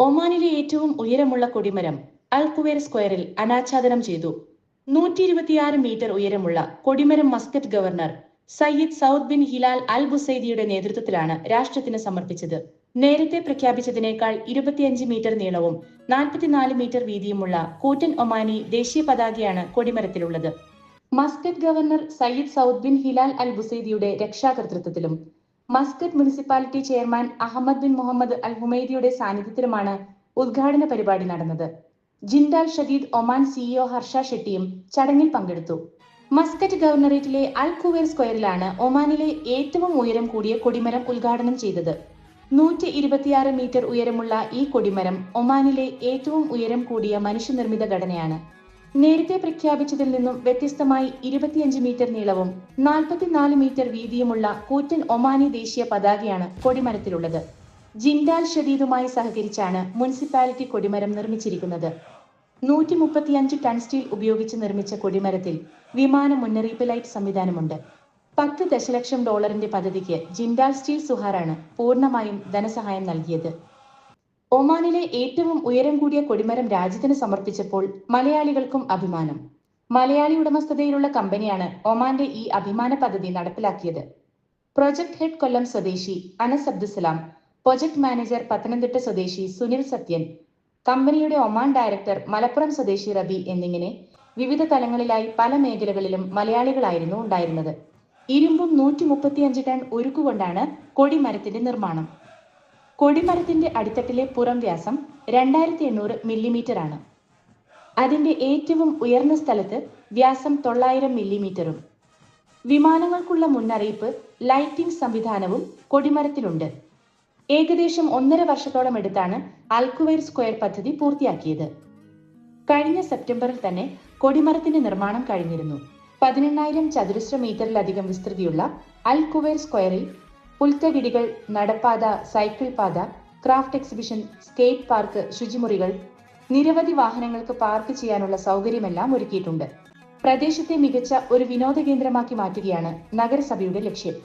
ഒമാനിലെ ഏറ്റവും ഉയരമുള്ള കൊടിമരം അൽ കുവേർ സ്ക്വയറിൽ അനാച്ഛാദനം ചെയ്തു. നൂറ്റി ഇരുപത്തിയാറ് മീറ്റർ ഉയരമുള്ള കൊടിമരം Muscat governor Sayyid Saud bin Hilal Al ബുസൈദിയുടെ നേതൃത്വത്തിലാണ് രാഷ്ട്രത്തിന് സമർപ്പിച്ചത്. നേരത്തെ പ്രഖ്യാപിച്ചതിനേക്കാൾ ഇരുപത്തിയഞ്ച് മീറ്റർ നീളവും നാൽപ്പത്തിനാല് മീറ്റർ വീതിയുമുള്ള കൂറ്റൻ ഒമാനി ദേശീയ പതാകയാണ് കൊടിമരത്തിലുള്ളത്. Muscat governor Sayyid Saud bin Hilal Al ബുസൈദിയുടെ രക്ഷാകർതൃത്വത്തിലും Muscat municipality chairman Ahmed bin Muhammad Al ഹുമൈദിയുടെ സാന്നിധ്യത്തിലുമാണ് ഉദ്ഘാടന പരിപാടി നടന്നത്. Jindal Shadeed Oman CEO Harsha ഷെട്ടിയും ചടങ്ങിൽ പങ്കെടുത്തു. മസ്കറ്റ് ഗവർണറേറ്റിലെ അൽ കുവേർ സ്ക്വയറിലാണ് ഒമാനിലെ ഏറ്റവും ഉയരം കൂടിയ കൊടിമരം ഉദ്ഘാടനം ചെയ്തത്. നൂറ്റി ഇരുപത്തിയാറ് മീറ്റർ ഉയരമുള്ള ഈ കൊടിമരം ഒമാനിലെ ഏറ്റവും ഉയരം കൂടിയ മനുഷ്യനിർമ്മിത ഘടനയാണ്. നേരത്തെ പ്രഖ്യാപിച്ചതിൽ നിന്നും വ്യത്യസ്തമായി ഇരുപത്തിയഞ്ച് മീറ്റർ നീളവും നാൽപ്പത്തിനാല് മീറ്റർ വീതിയുമുള്ള കൂറ്റൻ ഒമാനി ദേശീയ പതാകയാണ് കൊടിമരത്തിലുള്ളത്. ജിൻഡാൽ ഷദീദുമായി സഹകരിച്ചാണ് മുനിസിപ്പാലിറ്റി കൊടിമരം നിർമ്മിച്ചിരിക്കുന്നത്. നൂറ്റി മുപ്പത്തിയഞ്ച് ടൺ സ്റ്റീൽ ഉപയോഗിച്ച് നിർമ്മിച്ച കൊടിമരത്തിൽ വിമാന മുന്നറിയിപ്പ് ലൈറ്റ് സംവിധാനമുണ്ട്. പത്ത് ദശലക്ഷം ഡോളറിന്റെ പദ്ധതിക്ക് ജിൻഡാൽ സ്റ്റീൽ സുഹാറാണ് പൂർണമായും ധനസഹായം നൽകിയത്. ഒമാനിലെ ഏറ്റവും ഉയരം കൂടിയ കൊടിമരം രാജ്യത്തിന് സമർപ്പിച്ചപ്പോൾ മലയാളികൾക്കും അഭിമാനം. മലയാളി ഉടമസ്ഥതയിലുള്ള കമ്പനിയാണ് ഒമാന്റെ ഈ അഭിമാന പദ്ധതി നടപ്പിലാക്കിയത്. പ്രൊജക്ട് ഹെഡ് കൊല്ലം സ്വദേശി അനസ് അബ്ദുസലാം പ്രൊജക്ട് മാനേജർ പത്തനംതിട്ട സ്വദേശി സുനിൽ സത്യൻ കമ്പനിയുടെ ഒമാൻ ഡയറക്ടർ മലപ്പുറം സ്വദേശി റബി എന്നിങ്ങനെ വിവിധ തലങ്ങളിലായി പല മേഖലകളിലും മലയാളികളായിരുന്നു ഉണ്ടായിരുന്നത്. ഇരുമ്പും നൂറ്റി മുപ്പത്തിയഞ്ച് ടൺ ഉരുക്കുകൊണ്ടാണ് കൊടിമരത്തിന്റെ നിർമ്മാണം. കൊടിമരത്തിന്റെ അടിത്തട്ടിലെ പുറം വ്യാസം രണ്ടായിരത്തി എണ്ണൂറ് മില്ലിമീറ്റർ ആണ് അതിന്റെ ഏറ്റവും ഉയർന്ന സ്ഥലത്ത് വ്യാസം തൊള്ളായിരം മില്ലിമീറ്ററും. വിമാനങ്ങൾക്കുള്ള മുന്നറിയിപ്പ് ലൈറ്റിംഗ് സംവിധാനവും കൊടിമരത്തിലുണ്ട്. ഏകദേശം ഒന്നര വർഷത്തോളം എടുത്താണ് അൽക്കുവൈർ സ്ക്വയർ പദ്ധതി പൂർത്തിയാക്കിയത്. കഴിഞ്ഞ സെപ്റ്റംബറിൽ തന്നെ കൊടിമരത്തിന്റെ നിർമ്മാണം കഴിഞ്ഞിരുന്നു. പതിനെണ്ണായിരം ചതുരശ്ര മീറ്ററിലധികം വിസ്തൃതിയുള്ള അൽ കുവൈർ സ്ക്വയറിൽ പുൽത്തകിടികൾ നടപ്പാത സൈക്കിൾ പാത ക്രാഫ്റ്റ് എക്സിബിഷൻ സ്കേറ്റ് പാർക്ക് ശുചിമുറികൾ നിരവധി വാഹനങ്ങൾക്ക് പാർക്ക് ചെയ്യാനുള്ള സൗകര്യമെല്ലാം ഒരുക്കിയിട്ടുണ്ട്. പ്രദേശത്തെ മികച്ച ഒരു വിനോദ കേന്ദ്രമാക്കി മാറ്റുകയാണ് നഗരസഭയുടെ ലക്ഷ്യം.